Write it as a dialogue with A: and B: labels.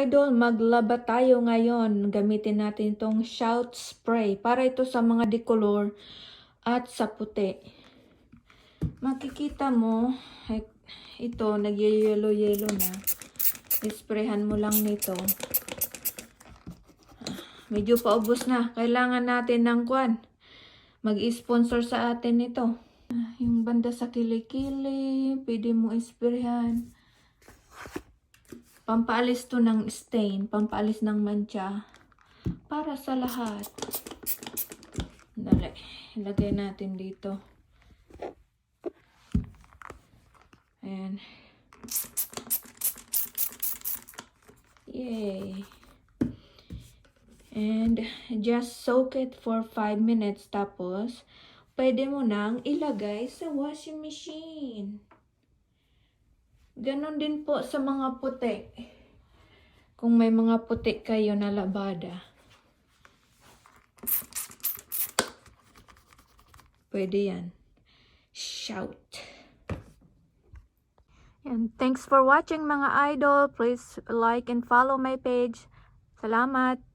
A: idol, maglaba tayo ngayon. Gamitin natin itong shout spray para ito sa mga decolor at sa puti. Makikita mo, ito, nag-yellow-yellow na. Isprayhan mo lang nito. Medyo paubos na. Kailangan natin ng kwan. Mag-sponsor sa atin ito. Ah, Yung banda sa kilikili, pwede mo isprayhan. Pampaalis to ng stain, pampaalis ng mancha. Para sa lahat. Dali, ilagay natin dito. Ayan. Yay. And just soak it for 5 minutes tapos pwede mo nang ilagay sa washing machine. Ganon din po sa mga puti. Kung may mga puti kayo na labada. Pwede yan. Shout. And thanks for watching mga idol. Please like and follow my page. Salamat.